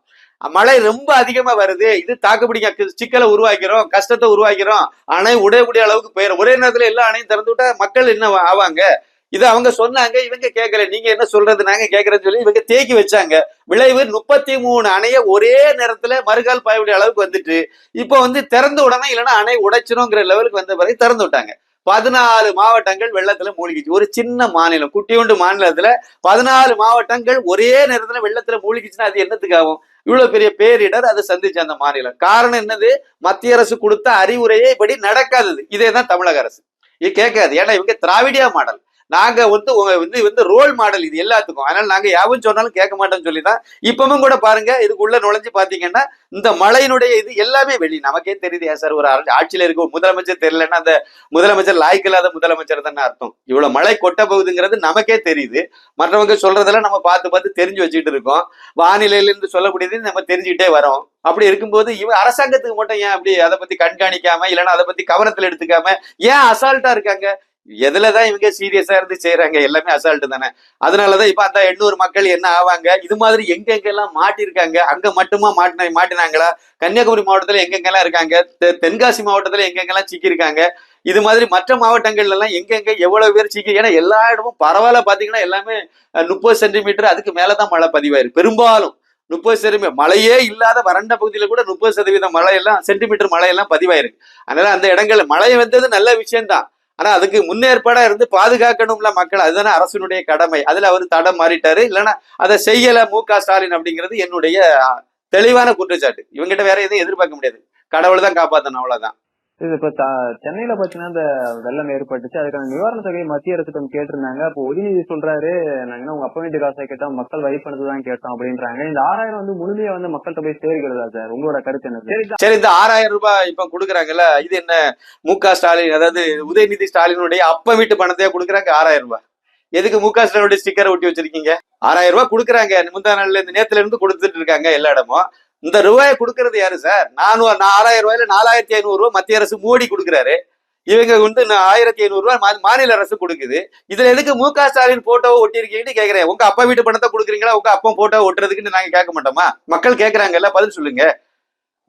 மழை ரொம்ப அதிகமா வருது. இது தாக்குப்பிடிக்க சிக்கலை உருவாக்கிறோம் கஷ்டத்தை உருவாக்கிறோம். அணை உடையக்கூடிய அளவுக்கு போயிடும் ஒரே நேரத்துல எல்லா அணையும் திறந்து விட்டா மக்கள் என்ன ஆவாங்க? இது அவங்க சொன்னாங்க இவங்க கேட்கல நீங்க என்ன சொல்றது? நாங்க கேட்கறேன்னு சொல்லி இவங்க தேக்கி வச்சாங்க. விளைவு முப்பத்தி மூணு அணைய ஒரே நேரத்துல மறுகால் பாயவுடைய அளவுக்கு வந்துட்டு இப்போ வந்து திறந்து உடனே இல்லைன்னா அணை உடைச்சிருங்கிற லெவலுக்கு வந்த பிறகு திறந்து விட்டாங்க. பதினாலு மாவட்டங்கள் வெள்ளத்துல மூழ்கிச்சு. ஒரு சின்ன மாநிலம் குட்டியுண்டு மாநிலத்துல பதினாலு மாவட்டங்கள் ஒரே நேரத்துல வெள்ளத்துல மூழ்கிச்சுன்னா அது என்னத்துக்காகும்? இவ்வளவு பெரிய பேரிடர் அதை சந்திச்ச அந்த மாநிலம். காரணம் என்னது? மத்திய அரசு கொடுத்த அறிவுரையே இப்படி நடக்காதது. இதே தான் தமிழக அரசு. இது கேட்காது. ஏன்னா இவங்க திராவிடியா மாடல். நாங்க வந்து உங்க வந்து வந்து ரோல் மாடல் இது எல்லாத்துக்கும். அதனால நாங்க யாவும் சொன்னாலும் கேட்க மாட்டோம்னு சொல்லி தான் இப்பவும் கூட பாருங்க இதுக்குள்ள நுழைஞ்சு பாத்தீங்கன்னா இந்த மழையினுடைய இது எல்லாமே வெளி. நமக்கே தெரியுது ஏன் சார் ஒரு ஆட்சியில இருக்க ஒரு முதலமைச்சர் தெரியலன்னா அந்த முதலமைச்சர் லாய்க்கு இல்லாத முதலமைச்சர் தானே அர்த்தம். இவ்வளவு மழை கொட்ட போகுதுங்கிறது நமக்கே தெரியுது. மற்றவங்க சொல்றதெல்லாம் நம்ம பார்த்து பார்த்து தெரிஞ்சு வச்சுட்டு இருக்கோம். வானிலையில இருந்து சொல்லக்கூடியது நம்ம தெரிஞ்சுக்கிட்டே வரோம். அப்படி இருக்கும்போது இவன் அரசாங்கத்துக்கு மட்டும் ஏன் அப்படி அதை பத்தி கண்காணிக்காம இல்லைன்னா அதை பத்தி கவனத்தில் எடுத்துக்காம ஏன் அசால்ட்டா இருக்காங்க? எதுலதான் இவங்க சீரியஸா இருந்து செய்யறாங்க எல்லாமே அசால்ட்டு தானே. அதனாலதான் இப்ப அந்த எண்ணூறு மக்கள் என்ன ஆவாங்க? இது மாதிரி எங்க எங்கெல்லாம் மாட்டிருக்காங்க? அங்க மட்டுமா மாட்டின மாட்டினாங்களா? கன்னியாகுமரி மாவட்டத்துல எங்கெங்கெல்லாம் இருக்காங்க? தென்காசி மாவட்டத்துல எங்கெங்கெல்லாம் சிக்கியிருக்காங்க? இது மாதிரி மற்ற மாவட்டங்கள்ல எல்லாம் எங்கெங்க எவ்வளவு பேர் சிக்கி ஏன்னா எல்லா இடமும் பரவாயில்ல பாத்தீங்கன்னா எல்லாமே முப்பது சென்டிமீட்டர் அதுக்கு மேலதான் மழை பதிவாயிருக்கு பெரும்பாலும் முப்பது சென்டிமீட்டர் மழையே இல்லாத வறண்ட பகுதியில கூட முப்பது சதவீதம் மழை எல்லாம் சென்டிமீட்டர் மழை எல்லாம் பதிவாயிருக்கு. அதனால அந்த இடங்கள்ல மழை வந்தது நல்ல விஷயம்தான். ஆனா அதுக்கு முன்னேற்பாடா இருந்து பாதுகாக்கணும்ல மக்கள். அதுதானே அரசினுடைய கடமை. அதுல அவர் தடம் மாறிட்டாரு. இல்லைன்னா அதை செய்யல மு க ஸ்டாலின் அப்படிங்கிறது என்னுடைய தெளிவான குற்றச்சாட்டு. இவங்கிட்ட வேற எதுவும் எதிர்பார்க்க முடியாது. கடவுள் தான் காப்பாத்தணும் அவ்வளவுதான். இது இப்ப சென்னையில பாத்தீங்கன்னா இந்த வெள்ளம் ஏற்பட்டுச்சு. அதுக்கான நிவாரண தொகையை மத்திய அரசிடம் கேட்டிருந்தாங்க. அப்போ உதயநிதி சொல்றாரு நாங்க என்ன உங்க அப்பா வீட்டு காசை கேட்டோம் மக்கள் வரி பணத்தை தான் கேட்டோம் அப்படின்றாங்க. இந்த ஆறாயிரம் வந்து முழுமையா வந்து மக்கள்கிட்ட போய் சேர்கிறதா சார்? உங்களோட கருத்து என்ன சரி இந்த ஆறாயிரம் ரூபாய் இப்ப கொடுக்குறாங்கல்ல இது என்ன மு க ஸ்டாலின் அதாவது உதயநிதி ஸ்டாலினுடைய அப்ப வீட்டு பணத்தையே கொடுக்குறாங்க ஆறாயிரம் ரூபாய். எதுக்கு மு க ஸ்டாலினுடைய ஸ்டிக்கரை ஒட்டி வச்சிருக்கீங்க? ஆறாயிரம் ரூபாய் கொடுக்குறாங்க. முந்தா நாள்ல இருந்து நேத்துல இருந்து கொடுத்துட்டு இருக்காங்க எல்லா இடமும். இந்த ரூபாயை கொடுக்கறது யாரு சார்? நானூறு ஆறாயிரம் ரூபாயில நாலாயிரத்தி ஐநூறு ரூபாய் மத்திய அரசு மோடி கொடுக்குறாரு. இவங்க வந்து நான் ஆயிரத்தி ஐநூறு ரூபாய் மா- மாநில அரசு கொடுக்குது. இதுல எதுக்கு மு க ஸ்டாலின் போட்டோவை ஒட்டிருக்கீங்கன்னு கேக்குறேன். உங்க அப்பா வீட்டு பணத்தை கொடுக்குறீங்களா? உங்க அப்பா போட்டோ ஒட்டுறதுக்குன்னு நாங்க கேட்க மாட்டோமா? மக்கள் கேட்கறாங்கல்ல பதில் சொல்லுங்க.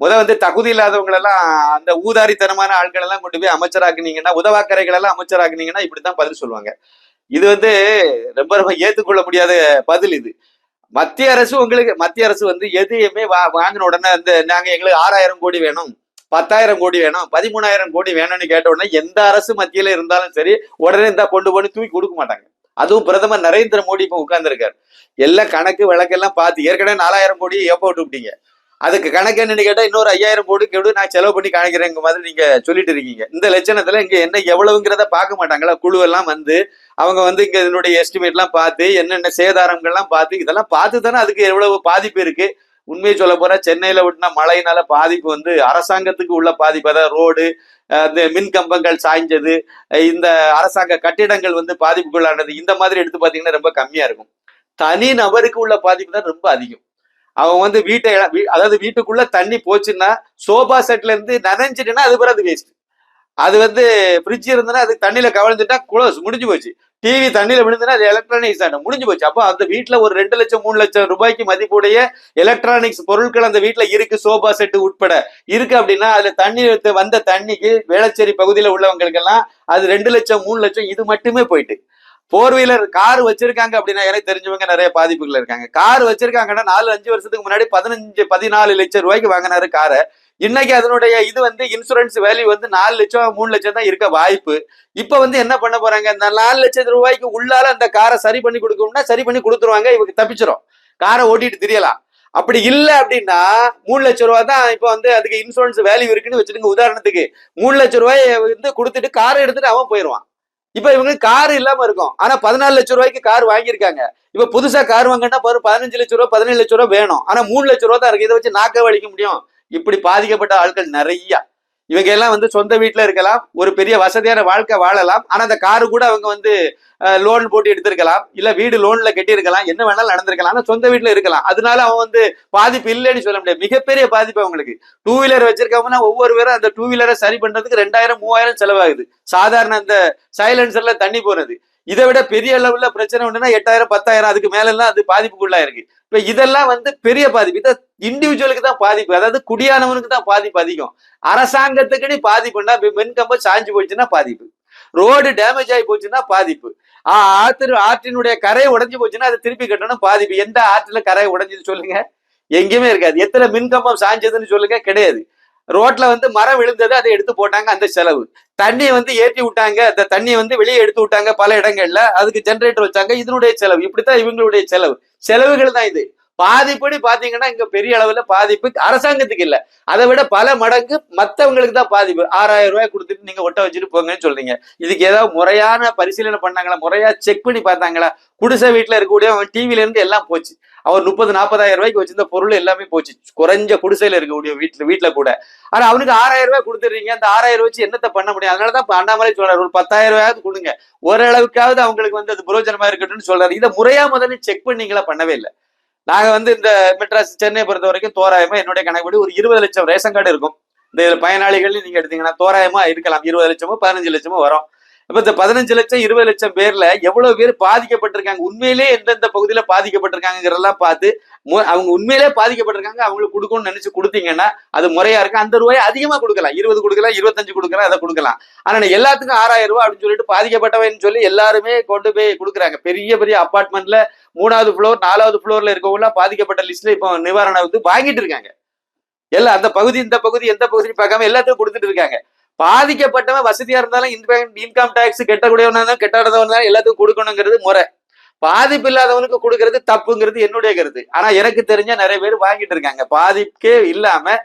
முத வந்து தகுதி இல்லாதவங்களெல்லாம் அந்த ஊதாரித்தனமான ஆட்கள் எல்லாம் கொண்டு போய் அமைச்சராக்குனீங்கன்னா உதவாக்கரைகள் எல்லாம் அமைச்சராக்குனீங்கன்னா இப்படித்தான் பதில் சொல்லுவாங்க. இது வந்து ரொம்ப ரொம்ப ஏத்துக்கொள்ள முடியாத பதில் இது. மத்திய அரசு உங்களுக்கு மத்திய அரசு வந்து எதையுமே வா வாங்கின உடனே இந்த நாங்கள் எங்களுக்கு ஆறாயிரம் கோடி வேணும் பத்தாயிரம் கோடி வேணும் பதிமூணாயிரம் கோடி வேணும்னு கேட்ட உடனே எந்த அரசு மத்தியில் இருந்தாலும் சரி உடனே இந்த கொண்டு போய் தூக்கி கொடுக்க மாட்டாங்க. அதுவும் பிரதமர் நரேந்திர மோடி இப்போ உட்கார்ந்துருக்காரு. எல்லாம் கணக்கு வழக்கெல்லாம் பார்த்து ஏற்கனவே நாலாயிரம் கோடி எப்போ விட்டு விட்டீங்க. அதுக்கு கணக்கு என்னன்னு கேட்டா இன்னொரு ஐயாயிரம் கோடி கேடு நான் செலவு பண்ணி காணிக்கிறேங்க மாதிரி நீங்க சொல்லிட்டு இருக்கீங்க. இந்த லட்சணத்துல இங்க என்ன எவ்வளவுங்கிறத பார்க்க மாட்டாங்களா? குழு எல்லாம் வந்து அவங்க வந்து இங்க இதனுடைய எஸ்டிமேட் எல்லாம் பார்த்து என்னென்ன சேதாரங்கள்லாம் பார்த்து இதெல்லாம் பார்த்து தானே அதுக்கு எவ்வளவு பாதிப்பு இருக்கு. உண்மையை சொல்ல போனா சென்னையில விட்டுனா மழையினால பாதிப்பு வந்து அரசாங்கத்துக்கு உள்ள பாதிப்பு. அதாவது ரோடு இந்த மின் கம்பங்கள் சாய்ஞ்சது இந்த அரசாங்க கட்டிடங்கள் வந்து பாதிப்புக்குள்ளானது. இந்த மாதிரி எடுத்து பாத்தீங்கன்னா ரொம்ப கம்மியா இருக்கும். தனி நபருக்கு உள்ள பாதிப்பு தான் ரொம்ப அதிகம். அவன் வந்து வீட்டை வீ- அதாவது வீட்டுக்குள்ள தண்ணி போச்சுன்னா சோபா செட்ல இருந்து நனைஞ்சிட்டுன்னா அது பிறகு வேஸ்ட் அது வந்து ஃப்ரிட்ஜ் இருந்ததுன்னா அது தண்ணியில கவழ்ந்துட்டா குளோஸ் முடிஞ்சு போச்சு. டிவி தண்ணியில விழுந்துன்னா அது எலக்ட்ரானிக்ஸ் ஆன முடிஞ்சு போச்சு. அப்போ அந்த வீட்டில் ஒரு ரெண்டு லட்சம் மூணு லட்சம் ரூபாய்க்கு மதிப்புடைய எலக்ட்ரானிக்ஸ் பொருட்கள் அந்த வீட்டில் இருக்கு சோபா செட்டு உட்பட. இருக்கு அப்படின்னா அதுல தண்ணி எடுத்து வந்த தண்ணிக்கு வேளச்சேரி பகுதியில உள்ளவங்களுக்கெல்லாம் அது ரெண்டு லட்சம் மூணு லட்சம் இது மட்டுமே போயிட்டு. ஃபோர் வீலர் கார் வச்சிருக்காங்க அப்படின்னா எனக்கு தெரிஞ்சவங்க நிறைய பாதிப்புகள் இருக்காங்க. கார் வச்சிருக்காங்கன்னா நாலு அஞ்சு வருஷத்துக்கு முன்னாடி பதினஞ்சு பதினாலு லட்சம் ரூபாய்க்கு வாங்கினாரு காரை இன்னைக்கு அதனுடைய இது வந்து இன்சூரன்ஸ் வேல்யூ வந்து நாலு லட்சம் மூணு லட்சம் தான் இருக்க வாய்ப்பு. இப்ப வந்து என்ன பண்ண போறாங்க? இந்த நாலு லட்சம் ரூபாய்க்கு உள்ளால அந்த காரை சரி பண்ணி கொடுக்கணும்னா சரி பண்ணி கொடுத்துருவாங்க இவங்க தப்பிச்சிடும் காரை ஓட்டிட்டு தெரியலாம். அப்படி இல்ல அப்படின்னா மூணு லட்சம் ரூபாய் தான் இப்ப வந்து அதுக்கு இன்சூரன்ஸ் வேல்யூ இருக்குன்னு வச்சுருங்க உதாரணத்துக்கு. மூணு லட்சம் ரூபாய் வந்து கொடுத்துட்டு காரை எடுத்துட்டு அவன் போயிடுவான் இப்ப இவங்க கார் இல்லாம இருக்கும். ஆனா பதினாலு லட்சம் ரூபாய்க்கு கார் வாங்கியிருக்காங்க. இப்ப புதுசா கார் வாங்கினா பாரு பதினஞ்சு லட்சம் ரூபாய் பதினேழு லட்சம் ரூபாய் வேணும். ஆனா மூணு லட்சம் ரூபாய் தான் இருக்கு. இதை வச்சு நாக்க வலிக்க முடியும். இப்படி பாதிக்கப்பட்ட ஆட்கள் நிறைய. இவங்க எல்லாம் வந்து சொந்த வீட்டில் இருக்கலாம். ஒரு பெரிய வசதியான வாழ்க்கை வாழலாம். ஆனா அந்த காரு கூட அவங்க வந்து லோன் போட்டு எடுத்திருக்கலாம். இல்ல வீடு லோன்ல கட்டியிருக்கலாம். என்ன வேணாலும் நடந்திருக்கலாம். ஆனால் சொந்த வீட்டில் இருக்கலாம். அதனால அவன் வந்து பாதிப்பு இல்லைன்னு சொல்ல முடியாது. மிகப்பெரிய பாதிப்பு அவங்களுக்கு. டூ வீலர் வச்சிருக்கவங்கன்னா ஒவ்வொரு பேரும் அந்த டூ வீலரை சரி பண்றதுக்கு ரெண்டாயிரம் மூவாயிரம் செலவாகுது. சாதாரண அந்த சைலன்சர்ல தண்ணி போகிறது இதை விட பெரிய அளவுல பிரச்சனை ஒண்ணுன்னா எட்டாயிரம் பத்தாயிரம் அதுக்கு மேல எல்லாம் அது பாதிப்புக்குள்ளா இருக்கு. இப்ப இதெல்லாம் வந்து பெரிய பாதிப்பு. இதை இண்டிவிஜுவலுக்கு தான் பாதிப்பு. அதாவது குடியானவனுக்கு தான் பாதிப்பு அதிகம். அரசாங்கத்துக்குன்னு பாதிப்புன்னா மின் மின்கம்பம் சாஞ்சு போச்சுன்னா பாதிப்பு. ரோடு டேமேஜ் ஆகி போச்சுன்னா பாதிப்பு. ஆஹ் ஆற்று ஆற்றினுடைய கரை உடைஞ்சு போச்சுன்னா அதை திருப்பி கட்டணும் பாதிப்பு. எந்த ஆற்றுல கரை உடஞ்சது சொல்லுங்க? எங்கேயுமே இருக்காது. எத்தனை மின்கம்பம் சாஞ்சதுன்னு சொல்லுங்க? கிடையாது. ரோட்ல வந்து மரம் விழுந்தது அதை எடுத்து போட்டாங்க அந்த செலவு. தண்ணியை வந்து ஏற்றி விட்டாங்க. அந்த தண்ணியை வந்து வெளியே எடுத்து விட்டாங்க பல இடங்கள்ல. அதுக்கு ஜெனரேட்டர் வச்சாங்க. இதனுடைய செலவு. இப்படித்தான் இவங்களுடைய செலவு. செலவுகள் தான் இது. பாதிப்படி பாத்தீங்கன்னா இங்க பெரிய அளவுல பாதிப்பு அரசாங்கத்துக்கு இல்ல. அதை விட பல மடங்கு மத்தவங்களுக்கு தான் பாதிப்பு. ஆறாயிரம் ரூபாய் கொடுத்துட்டு நீங்க ஒட்ட வச்சுட்டு போங்கன்னு சொல்றீங்க. இதுக்கு ஏதாவது முறையான பரிசீலனை பண்ணாங்களா? முறையா செக் பண்ணி பார்த்தாங்களா? குடிசை வீட்டுல இருக்கக்கூடிய அவன் டிவில இருந்து எல்லாம் போச்சு. அவர் முப்பது நாற்பதாயிரம் ரூபாய்க்கு வச்சிருந்த பொருள் எல்லாமே போச்சு. குறைஞ்ச குடிசையில இருக்கக்கூடிய வீட்டுல வீட்டுல கூட. ஆனா அவனுக்கு ஆறாயிரம் ரூபாய் கொடுத்துறீங்க அந்த ஆறாயிரம் வச்சு என்னத்தை பண்ண முடியும்? அதனாலதான் அண்ணாமலை சொல்றாரு ஒரு பத்தாயிரம் ரூபாயாவது கொடுங்க. ஓரளவுக்காவது அவங்களுக்கு வந்து அது புரோஜனமா இருக்கட்டும்னு சொல்றாரு. இதை முறையா முதல்ல செக் பண்ணீங்களா பண்ணவே இல்லை. நாங்க வந்து இந்த மெட்ராஸ் சென்னை பொறுத்த வரைக்கும் தோராயமா என்னுடைய கணக்குப்படி ஒரு இருபது லட்சம் ரேஷன் கார்டு இருக்கும். இந்த பயனாளிகள் நீங்க எடுத்தீங்கன்னா தோராயமா இருக்கலாம். இருபது லட்சமோ பதினஞ்சு லட்சமோ வரும். இப்ப இந்த பதினஞ்சு லட்சம் இருபது லட்சம் பேர்ல எவ்வளவு பேர் பாதிக்கப்பட்டிருக்காங்க? உண்மையிலே எந்தெந்த பகுதியில பாதிக்கப்பட்டிருக்காங்கிறதெல்லாம் பார்த்து மு- அவங்க உண்மையிலே பாதிக்கப்பட்டிருக்காங்க அவங்களுக்கு கொடுக்கணும்னு நினைச்சு கொடுத்தீங்கன்னா அது முறையா இருக்கு. அந்த ரூபாய் அதிகமா கொடுக்கலாம். இருபது கொடுக்கலாம் இருபத்தஞ்சு கொடுக்கலாம் அதை கொடுக்கலாம். ஆனா எல்லாத்துக்கும் ஆறாயிரம் ரூபாய் அப்படின்னு சொல்லிட்டு பாதிக்கப்பட்டவன்னு சொல்லி எல்லாருமே கொண்டு போய் கொடுக்குறாங்க. பெரிய பெரிய அபார்ட்மெண்ட்ல மூணாவது ஃப்ளோர் நாலாவது ஃப்ளோர்ல இருக்கவங்க பாதிக்கப்பட்ட லிஸ்ட்ல இப்போ நிவாரணம் வந்து வாங்கிட்டு இருக்காங்க. எல்லாம் அந்த பகுதி இந்த பகுதி எந்த பகுதியும் பார்க்காம எல்லாத்துக்கும் கொடுத்துட்டு இருக்காங்க. பாதிக்கப்பட்டவன் வசதியா இருந்தாலும் இன்கம் டாக்ஸ் கெட்டக்கூடியவனா இருந்தாலும் கெட்டாதவனா எல்லாத்துக்கும் கொடுக்கணுங்கிறது முறை. பாதிப்பு இல்லாதவனுக்கு கொடுக்கறது தப்புங்கிறது என்னுடைய கருத்து. ஆனா எனக்கு தெரிஞ்ச நிறைய பேர் வாங்கிட்டு இருக்காங்க. பாதிப்பே இல்லாம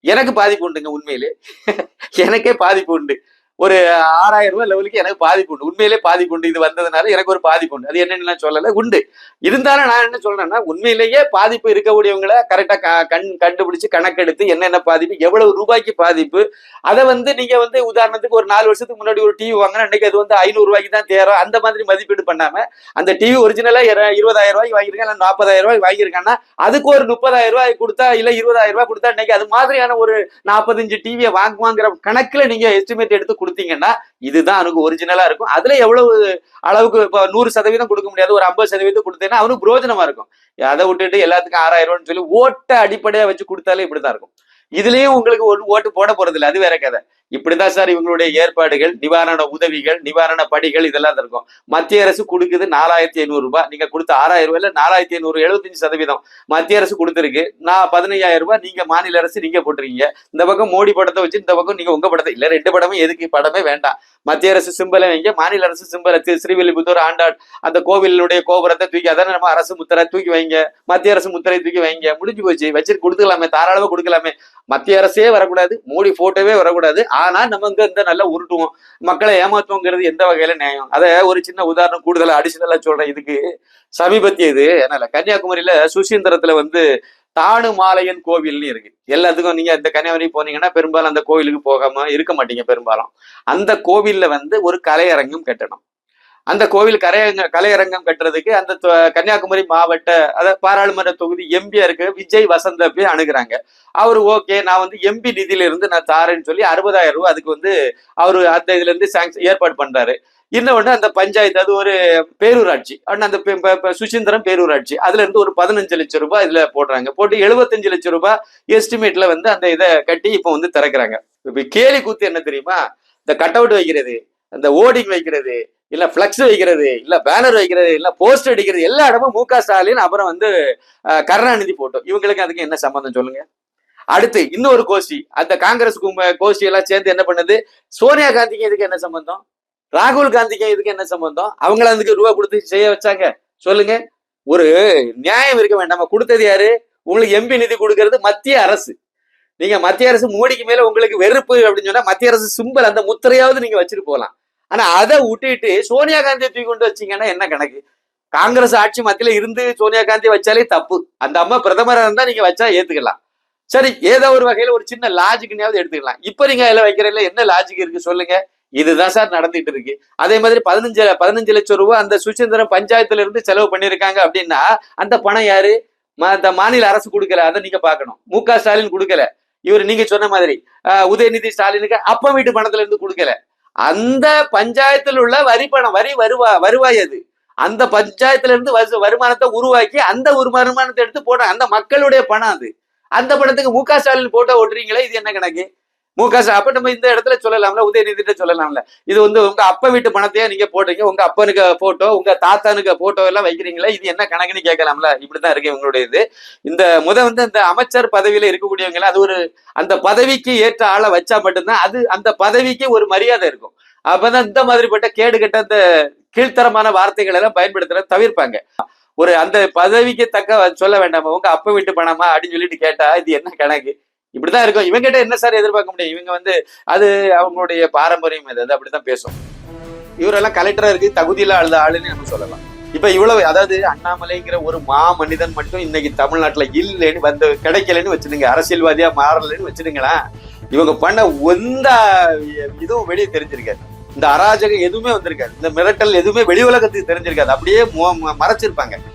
எனக்கு பாதிப்பு உண்டுங்க உண்மையிலே. எனக்கே பாதிப்பு உண்டு. ஒரு ஆறாயிரம் ரூபாய் லெவலுக்கு எனக்கு பாதிப்பு உண்டு. உண்மையிலே பாதிப்பு உண்டு. இது வந்ததுனால எனக்கு ஒரு பாதிப்பு உண்டு. அது என்னன்னு நான் உண்டு. இருந்தாலும் நான் என்ன சொல்றேன்னா உண்மையிலேயே பாதிப்பு இருக்கக்கூடியவங்கள கரெக்டாக கண் கண்டுபிடிச்சு கணக்கெடுத்து என்னென்ன பாதிப்பு எவ்வளவு ரூபாய்க்கு பாதிப்பு அதை வந்து நீங்க வந்து உதாரணத்துக்கு ஒரு நாலு வருஷத்துக்கு முன்னாடி ஒரு டிவி வாங்கினா இன்னைக்கு அது வந்து ஐநூறு ரூபாய்க்கு தான் தேரும். அந்த மாதிரி மதிப்பீடு பண்ணாம அந்த டிவி ஒரிஜினலா இருபதாயிரம் ரூபாய்க்கு வாங்கியிருக்கேன் இல்லை நாற்பதாயிரம் ரூபாய்க்கு வாங்கியிருக்காங்கன்னா அதுக்கு ஒரு முப்பதாயிரம் ரூபாய் கொடுத்தா இல்லை இருபதாயிரம் ரூபாய் கொடுத்தா இன்னைக்கு அது மாதிரியான ஒரு நாற்பத்தஞ்சு டிவியை வாங்குவாங்கிற கணக்கில் நீங்க எஸ்டிமேட் எடுத்து கொடுத்தீங்கன்னா இதுதான் அவனுக்கு ஒரிஜினலா இருக்கும். அதுல எவ்வளவு அளவுக்கு இப்போ நூறு சதவீதம் கொடுக்க முடியாது ஒரு ஐம்பது சதவீதம் கொடுத்தேன்னா அவனுக்கு பிரோஜனமா இருக்கும். அதை விட்டுட்டு எல்லாத்துக்கும் ஆறாயிரம் ரூபான்னு சொல்லி ஓட்டை அடிப்படையா வச்சு கொடுத்தாலே இப்படிதான் இருக்கும். இதுலயும் உங்களுக்கு ஒரு ஓட்டு போட போறது இல்லை அது வேற கதை. இப்படிதான் சார் இவங்களுடைய ஏற்பாடுகள் நிவாரண உதவிகள் நிவாரண படிகள் இதெல்லாம் இருக்கும் மத்திய அரசு கொடுக்குது நாலாயிரத்தி ஐநூறு ரூபாய். நீங்க கொடுத்த ஆறாயிரம் ரூபாயில நாலாயிரத்தி ஐநூறு எழுபத்தஞ்சு சதவீதம் மத்திய அரசு கொடுத்துருக்கு. நான் பதினையாயிரம் ரூபாய் நீங்க மாநில அரசு நீங்க போட்டிருக்கீங்க. இந்த பக்கம் மோடி படத்தை வச்சு இந்த பக்கம் நீங்க உங்க படத்தை. இல்ல ரெண்டு படமும் எதுக்கு? படமே வேண்டாம். மத்திய அரசு சிம்பலை வைங்க. மாநில அரசு சிம்பலை ஸ்ரீவில்லிபுத்தூர் ஆண்டாட் அந்த கோவிலுடைய கோபுரத்தை தூக்கி அதானே நம்ம அரசு முத்திரை தூக்கி வைங்க. மத்திய அரசு முத்திரை தூக்கி வைங்க. முடிஞ்சு போச்சு. வச்சு கொடுத்துக்கலாமே. தாராளமா கொடுக்கலாமே. மத்திய அரசே வரக்கூடாது. மோடி போட்டோவே வரக்கூடாது. ஆனா நம்ம இங்க இந்த நல்லா உருட்டுவோம். மக்களை ஏமாத்துவோங்கிறது எந்த வகையில நியாயம்? அத ஒரு சின்ன உதாரணம் கூடுதலா அடிஷனலா சொல்றேன் இதுக்கு. சமீபத்திய இது என்ன கன்னியாகுமரியில சுசீந்திரத்துல வந்து தானுமாலையன் கோவில்னு இருக்கு. எல்லாத்துக்கும் நீங்க இந்த கன்னியாகுமரி போனீங்கன்னா பெரும்பாலும் அந்த கோவிலுக்கு போகாம இருக்க மாட்டீங்க பெரும்பாலும். அந்த கோவில்ல வந்து ஒரு கலையரங்கம் கட்டணும். அந்த கோவில் கரையரங்க கலையரங்கம் கட்டுறதுக்கு அந்த கன்னியாகுமரி மாவட்ட அதாவது பாராளுமன்ற தொகுதி எம்பியா இருக்கு விஜய் வசந்த போய் அணுகிறாங்க. அவர் ஓகே நான் வந்து எம்பி நிதியிலிருந்து நான் தாரேன்னு சொல்லி அறுபதாயிரம் ரூபாய் அதுக்கு வந்து அவர் அந்த இதுல இருந்து சாங்ஷன் ஏற்பாடு பண்றாரு. இன்னொன்று அந்த பஞ்சாயத்து அது ஒரு பேரூராட்சி அண்ணா அந்த சுசீந்திரம் பேரூராட்சி அதுல இருந்து ஒரு பதினஞ்சு லட்சம் ரூபாய் இதுல போடுறாங்க. போட்டு எழுபத்தஞ்சு லட்சம் ரூபாய் எஸ்டிமேட்ல வந்து அந்த இதை கட்டி இப்போ வந்து திறக்கிறாங்க. இப்போ கேலி கூத்து என்ன தெரியுமா? இந்த கட் அவுட் வைக்கிறது அந்த ஓடிங் வைக்கிறது இல்ல பிளக்ஸ் வைக்கிறது இல்ல பேனர் வைக்கிறது இல்ல போஸ்ட் அடிக்கிறது எல்லா இடமும் மு க ஸ்டாலின் அப்புறம் வந்து கருணாநிதி போட்டோம் இவங்களுக்கு அதுக்கு என்ன சம்பந்தம் சொல்லுங்க? அடுத்து இன்னொரு கோஷ்டி அந்த காங்கிரஸ் கோஷ்டி எல்லாம் சேர்ந்து என்ன பண்ணுது? சோனியா காந்திக்கு இதுக்கு என்ன சம்பந்தம்? ராகுல் காந்திக்கு இதுக்கு என்ன சம்பந்தம்? அவங்கள அதுக்கு ரூபா கொடுத்து செய்ய வச்சாங்க. சொல்லுங்க. ஒரு நியாயம் இருக்க வேண்டாம. கொடுத்தது யாரு? உங்களுக்கு எம்பி நிதி கொடுக்கறது மத்திய அரசு. நீங்க மத்திய அரசு மோடிக்கு மேல உங்களுக்கு வெறுப்பு அப்படின்னு சொன்னா மத்திய அரசு சிம்பல் அந்த முத்திரையாவது நீங்க வச்சுட்டு போகலாம். ஆனா அதை விட்டுட்டு சோனியா காந்தியை தூக்கி கொண்டு வச்சீங்கன்னா என்ன கணக்கு? காங்கிரஸ் ஆட்சி மத்தியில இருந்து சோனியா காந்தி வச்சாலே தப்பு. அந்த அம்மா பிரதமரா இருந்தா நீங்க வச்சா ஏத்துக்கலாம். சரி ஏதோ ஒரு வகையில ஒரு சின்ன லாஜிக்னாவது எடுத்துக்கலாம். இப்ப நீங்க அதுல வைக்கிறதுல என்ன லாஜிக் இருக்கு சொல்லுங்க. இதுதான் சார் நடந்துட்டு இருக்கு. அதே மாதிரி பதினஞ்சு பதினஞ்சு லட்சம் ரூபாய் அந்த சுசீந்திரம் பஞ்சாயத்துல இருந்து செலவு பண்ணிருக்காங்க அப்படின்னா அந்த பணம் யாரு? அந்த மாநில அரசு கொடுக்கல. அதை நீங்க பாக்கணும் மு க ஸ்டாலின் கொடுக்கல. இவர் நீங்க சொன்ன மாதிரி உதயநிதி ஸ்டாலினுக்கு அப்ப வீட்டு பணத்துல இருந்து கொடுக்கல. அந்த பஞ்சாயத்தில் உள்ள வரி பணம் வரி வருவா வருவாய் அது. அந்த பஞ்சாயத்துல இருந்து வருமானத்தை உருவாக்கி அந்த ஒரு வருமானத்தை எடுத்து போடுறாங்க அந்த மக்களுடைய பணம் அது. அந்த பணத்துக்கு மு க ஸ்டாலின் போட்டோ ஓட்டுறீங்களே இது என்ன கணக்கு? மு க அப்ப நம்ம இந்த இடத்துல சொல்லலாம்ல உதயநிதிட்ட சொல்லலாம்ல. இது வந்து உங்க அப்பா வீட்டு பணத்தையே நீங்க போடுறீங்க உங்க அப்பனுக்கு போட்டோ உங்க தாத்தானுக்கு போட்டோ எல்லாம் வைக்கிறீங்களா? இது என்ன கணக்குன்னு கேட்கலாம்ல? இப்படிதான் இருக்கு இவங்களுடைய இது. இந்த முத வந்து இந்த அமைச்சர் பதவியில இருக்கக்கூடியவங்க அது ஒரு அந்த பதவிக்கு ஏற்ற ஆளை வச்சா மட்டும்தான் அது அந்த பதவிக்கு ஒரு மரியாதை இருக்கும். அப்பதான் இந்த மாதிரிப்பட்ட கேடு கட்ட அந்த கீழ்த்தரமான வார்த்தைகள் எல்லாம் பயன்படுத்துறத தவிர்ப்பாங்க. ஒரு அந்த பதவிக்கு தக்க சொல்ல வேண்டாமா? உங்க அப்ப வீட்டு பணமா அப்படின்னு சொல்லிட்டு கேட்டா இது என்ன கணக்கு? இப்படிதான் இருக்கும். இவங்க கிட்ட என்ன சார் எதிர்பார்க்க முடியும்? இவங்க வந்து அது அவங்களுடைய பாரம்பரியம் அது. அப்படிதான் பேசும். இவரெல்லாம் கலெக்டரா இருக்கு. தகுதியில அழுத ஆளுன்னு நம்ம சொல்லலாம். இப்ப இவ்வளவு அதாவது அண்ணாமலைங்கிற ஒரு மா மனிதன் மட்டும் இன்னைக்கு தமிழ்நாட்டுல இல்லைன்னு வந்து கிடைக்கலன்னு வச்சுடுங்க அரசியல்வாதியா மாறலன்னு வச்சுடுங்களேன் இவங்க பண்ண எந்த இதுவும் வெளியே தெரிஞ்சிருக்காரு இந்த அராஜகம் எதுவுமே வந்திருக்காது. இந்த மிரட்டல் எதுவுமே வெளி உலகத்துக்கு தெரிஞ்சிருக்காது. அப்படியே மறைச்சிருப்பாங்க.